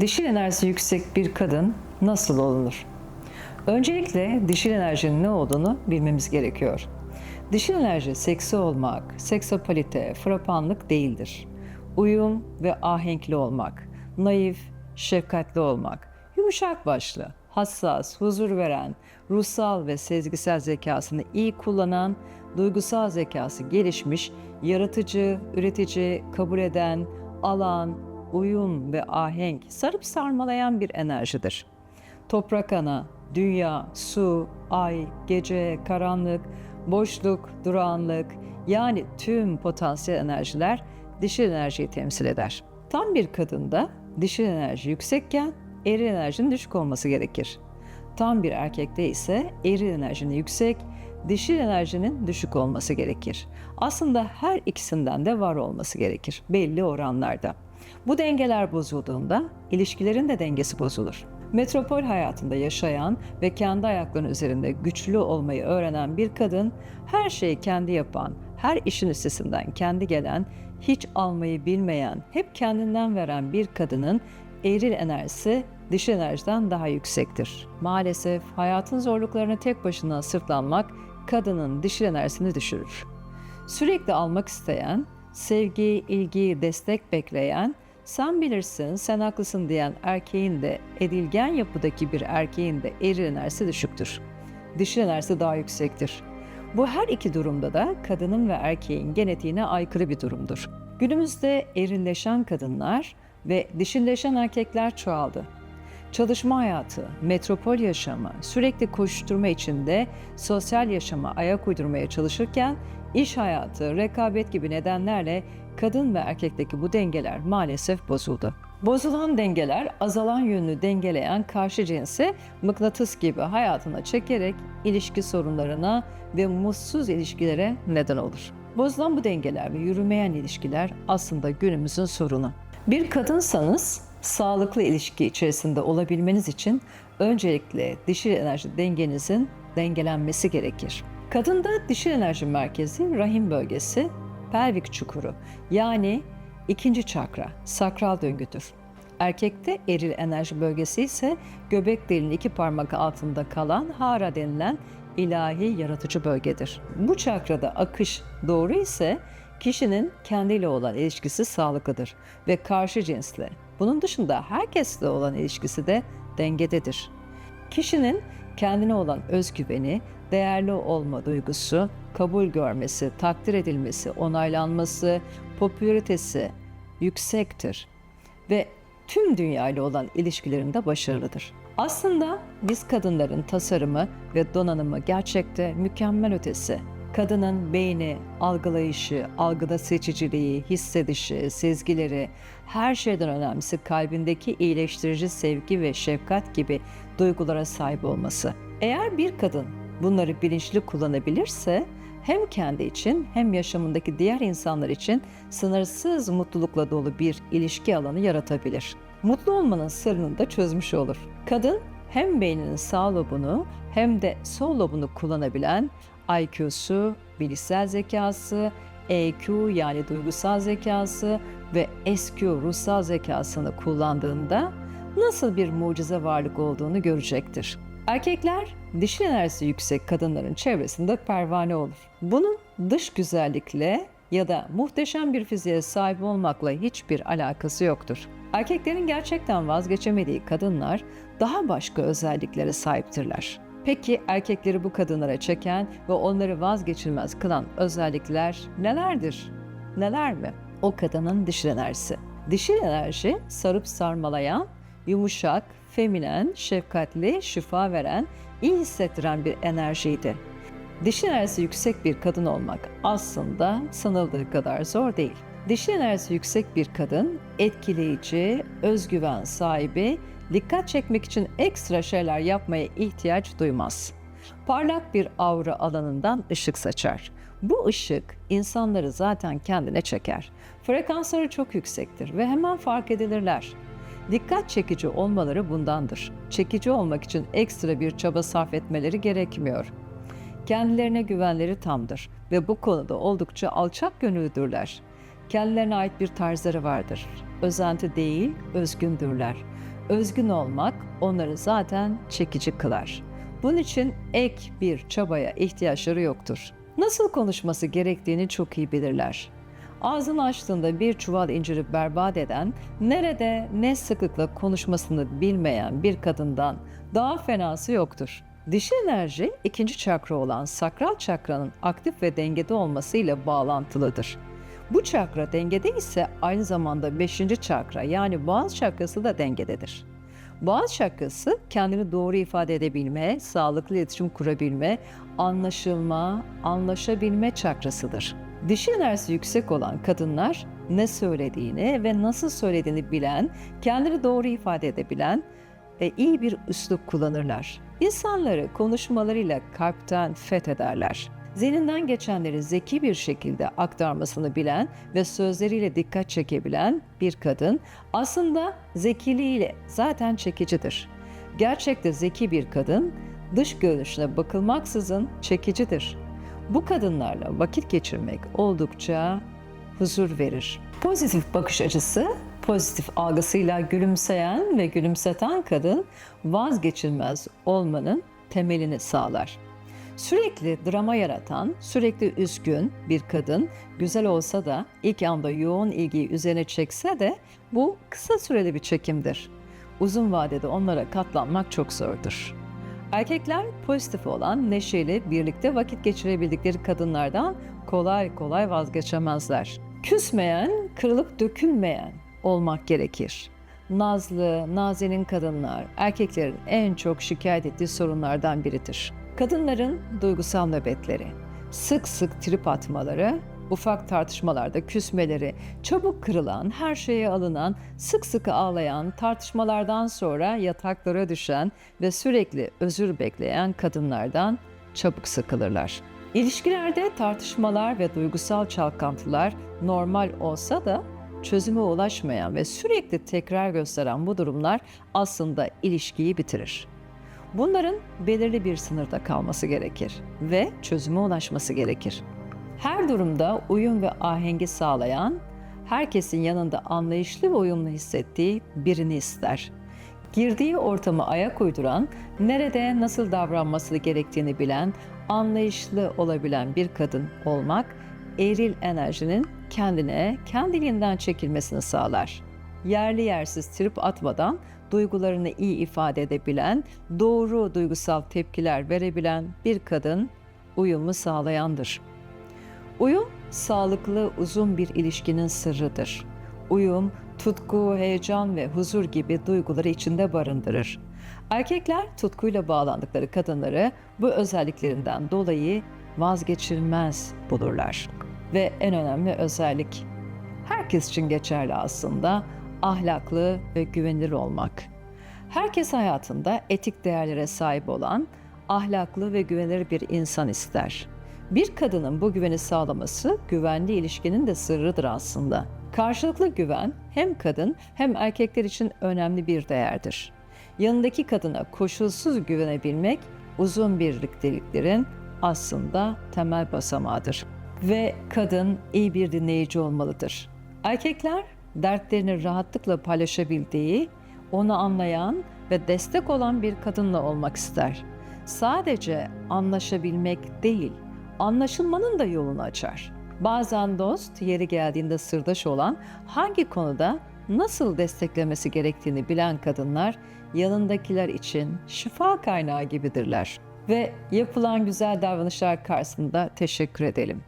Dişil enerjisi yüksek bir kadın nasıl olunur? Öncelikle dişil enerjinin ne olduğunu bilmemiz gerekiyor. Dişil enerji seksi olmak, seksapalite, frapanlık değildir. Uyum ve ahenkli olmak, naif, şefkatli olmak, yumuşak başlı, hassas, huzur veren, ruhsal ve sezgisel zekasını iyi kullanan, duygusal zekası gelişmiş, yaratıcı, üretici, kabul eden, alan, uyum ve ahenk sarıp sarmalayan bir enerjidir. Toprak ana, dünya, su, ay, gece, karanlık, boşluk, durağanlık yani tüm potansiyel enerjiler dişil enerjiyi temsil eder. Tam bir kadında dişil enerji yüksekken eril enerjinin düşük olması gerekir. Tam bir erkekte ise eril enerjinin yüksek, dişil enerjinin düşük olması gerekir. Aslında her ikisinden de var olması gerekir belli oranlarda. Bu dengeler bozulduğunda ilişkilerin de dengesi bozulur. Metropol hayatında yaşayan ve kendi ayaklarının üzerinde güçlü olmayı öğrenen bir kadın, her şeyi kendi yapan, her işin üstesinden kendi gelen, hiç almayı bilmeyen, hep kendinden veren bir kadının eril enerjisi dişil enerjiden daha yüksektir. Maalesef hayatın zorluklarına tek başına sırtlanmak kadının dişil enerjisini düşürür. Sürekli almak isteyen, sevgi, ilgi, destek bekleyen, sen bilirsin, sen haklısın diyen erkeğin de edilgen yapıdaki bir erkeğin de eril enerjisi düşüktür. Dişil enerjisi daha yüksektir. Bu her iki durumda da kadının ve erkeğin genetiğine aykırı bir durumdur. Günümüzde erilleşen kadınlar ve dişilleşen erkekler çoğaldı. Çalışma hayatı, metropol yaşamı, sürekli koşturma içinde sosyal yaşama ayak uydurmaya çalışırken iş hayatı, rekabet gibi nedenlerle kadın ve erkekteki bu dengeler maalesef bozuldu. Bozulan dengeler azalan yönünü dengeleyen karşı cinsi mıknatıs gibi hayatına çekerek ilişki sorunlarına ve mutsuz ilişkilere neden olur. Bozulan bu dengeler ve yürümeyen ilişkiler aslında günümüzün sorunu. Bir kadınsanız sağlıklı ilişki içerisinde olabilmeniz için öncelikle dişil enerji dengenizin dengelenmesi gerekir. Kadında dişil enerji merkezi rahim bölgesi, pelvik çukuru yani ikinci çakra, sakral döngüdür. Erkekte eril enerji bölgesi ise göbek deliğinin iki parmak altında kalan hara denilen ilahi yaratıcı bölgedir. Bu çakrada akış doğru ise kişinin kendiyle olan ilişkisi sağlıklıdır ve karşı cinsle bunun dışında herkesle olan ilişkisi de dengededir. Kişinin kendine olan özgüveni, değerli olma duygusu, kabul görmesi, takdir edilmesi, onaylanması, popülaritesi yüksektir ve tüm dünyayla olan ilişkilerinde başarılıdır. Aslında biz kadınların tasarımı ve donanımı gerçekte mükemmel ötesi. Kadının beyni, algılayışı, algıda seçiciliği, hissedişi, sezgileri, her şeyden önemlisi kalbindeki iyileştirici sevgi ve şefkat gibi duygulara sahip olması. Eğer bir kadın bunları bilinçli kullanabilirse hem kendi için hem yaşamındaki diğer insanlar için sınırsız mutlulukla dolu bir ilişki alanı yaratabilir. Mutlu olmanın sırrını da çözmüş olur. Kadın hem beyninin sağ lobunu hem de sol lobunu kullanabilen IQ'su, bilişsel zekası, EQ yani duygusal zekası ve SQ ruhsal zekasını kullandığında nasıl bir mucize varlık olduğunu görecektir. Erkekler dişil enerjisi yüksek kadınların çevresinde pervane olur. Bunun dış güzellikle ya da muhteşem bir fiziğe sahip olmakla hiçbir alakası yoktur. Erkeklerin gerçekten vazgeçemediği kadınlar daha başka özelliklere sahiptirler. Peki erkekleri bu kadınlara çeken ve onları vazgeçilmez kılan özellikler nelerdir? Neler mi? O kadının dişil enerjisi. Dişil enerji sarıp sarmalayan, yumuşak, feminen, şefkatli, şifa veren, iyi hissettiren bir enerjiydi. Dişil enerjisi yüksek bir kadın olmak aslında sanıldığı kadar zor değil. Dişil enerjisi yüksek bir kadın etkileyici, özgüven sahibi, dikkat çekmek için ekstra şeyler yapmaya ihtiyaç duymaz. Parlak bir aura alanından ışık saçar. Bu ışık insanları zaten kendine çeker. Frekansları çok yüksektir ve hemen fark edilirler. Dikkat çekici olmaları bundandır. Çekici olmak için ekstra bir çaba sarf etmeleri gerekmiyor. Kendilerine güvenleri tamdır ve bu konuda oldukça alçak gönüllüdürler. Kendilerine ait bir tarzları vardır. Özenti değil, özgündürler. Özgün olmak onları zaten çekici kılar. Bunun için ek bir çabaya ihtiyaçları yoktur. Nasıl konuşması gerektiğini çok iyi bilirler. Ağzını açtığında bir çuval inciri berbat eden, nerede ne sıklıkla konuşmasını bilmeyen bir kadından daha fenası yoktur. Dişi enerji ikinci çakra olan sakral çakranın aktif ve dengede olmasıyla bağlantılıdır. Bu çakra dengede ise aynı zamanda beşinci çakra yani boğaz çakrası da dengededir. Boğaz çakrası kendini doğru ifade edebilme, sağlıklı iletişim kurabilme, anlaşılma, anlaşabilme çakrasıdır. Dişi enerjisi yüksek olan kadınlar ne söylediğini ve nasıl söylediğini bilen, kendini doğru ifade edebilen ve iyi bir üslup kullanırlar. İnsanları konuşmalarıyla kalpten fethederler. Zihninden geçenleri zeki bir şekilde aktarmasını bilen ve sözleriyle dikkat çekebilen bir kadın aslında zekiliğiyle zaten çekicidir. Gerçekte zeki bir kadın dış görünüşüne bakılmaksızın çekicidir. Bu kadınlarla vakit geçirmek oldukça huzur verir. Pozitif bakış açısı, pozitif algısıyla gülümseyen ve gülümseten kadın vazgeçilmez olmanın temelini sağlar. Sürekli drama yaratan, sürekli üzgün bir kadın güzel olsa da ilk anda yoğun ilgiyi üzerine çekse de bu kısa süreli bir çekimdir. Uzun vadede onlara katlanmak çok zordur. Erkekler pozitif olan, neşeli, birlikte vakit geçirebildikleri kadınlardan kolay kolay vazgeçemezler. Küsmeyen, kırılıp dökülmeyen olmak gerekir. Nazlı, nazenin kadınlar erkeklerin en çok şikayet ettiği sorunlardan biridir. Kadınların duygusal nöbetleri, sık sık trip atmaları, ufak tartışmalarda küsmeleri, çabuk kırılan, her şeye alınan, sık sık ağlayan, tartışmalardan sonra yataklara düşen ve sürekli özür bekleyen kadınlardan çabuk sıkılırlar. İlişkilerde tartışmalar ve duygusal çalkantılar normal olsa da çözüme ulaşmayan ve sürekli tekrar gösteren bu durumlar aslında ilişkiyi bitirir. Bunların belirli bir sınırda kalması gerekir ve çözüme ulaşması gerekir. Her durumda uyum ve ahengi sağlayan, herkesin yanında anlayışlı ve uyumlu hissettiği birini ister. Girdiği ortamı ayak uyduran, nerede nasıl davranması gerektiğini bilen, anlayışlı olabilen bir kadın olmak, eril enerjinin kendine, kendiliğinden çekilmesini sağlar. Yerli yersiz trip atmadan duygularını iyi ifade edebilen, doğru duygusal tepkiler verebilen bir kadın uyumu sağlayandır. Uyum, sağlıklı uzun bir ilişkinin sırrıdır. Uyum, tutku, heyecan ve huzur gibi duyguları içinde barındırır. Erkekler tutkuyla bağlandıkları kadınları bu özelliklerinden dolayı vazgeçilmez bulurlar. Ve en önemli özellik, herkes için geçerli aslında, ahlaklı ve güvenilir olmak. Herkes hayatında etik değerlere sahip olan, ahlaklı ve güvenilir bir insan ister. Bir kadının bu güveni sağlaması güvenli ilişkinin de sırrıdır aslında. Karşılıklı güven hem kadın hem erkekler için önemli bir değerdir. Yanındaki kadına koşulsuz güvenebilmek uzun birlikteliklerin aslında temel basamağıdır. Ve kadın iyi bir dinleyici olmalıdır. Erkekler dertlerini rahatlıkla paylaşabildiği, onu anlayan ve destek olan bir kadınla olmak ister. Sadece anlaşabilmek değil, anlaşılmanın da yolunu açar. Bazen dost, yeri geldiğinde sırdaş olan, hangi konuda nasıl desteklemesi gerektiğini bilen kadınlar yanındakiler için şifa kaynağı gibidirler. Ve yapılan güzel davranışlar karşısında teşekkür edelim.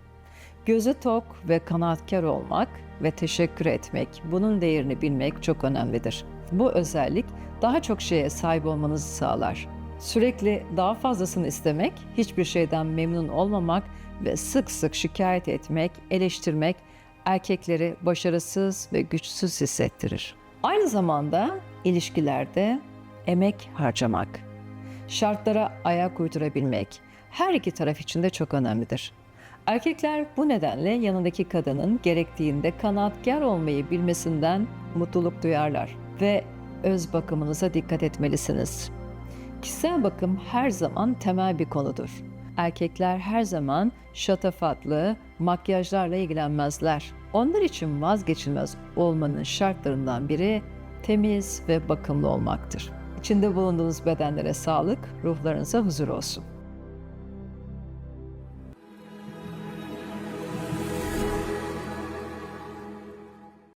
Gözü tok ve kanaatkar olmak ve teşekkür etmek, bunun değerini bilmek çok önemlidir. Bu özellik daha çok şeye sahip olmanızı sağlar. Sürekli daha fazlasını istemek, hiçbir şeyden memnun olmamak ve sık sık şikayet etmek, eleştirmek erkekleri başarısız ve güçsüz hissettirir. Aynı zamanda ilişkilerde emek harcamak, şartlara ayak uydurabilmek her iki taraf için de çok önemlidir. Erkekler bu nedenle yanındaki kadının gerektiğinde kanaatkar olmayı bilmesinden mutluluk duyarlar ve öz bakımınıza dikkat etmelisiniz. Kişisel bakım her zaman temel bir konudur. Erkekler her zaman şatafatlı, makyajlarla ilgilenmezler. Onlar için vazgeçilmez olmanın şartlarından biri temiz ve bakımlı olmaktır. İçinde bulunduğunuz bedenlere sağlık, ruhlarınıza huzur olsun.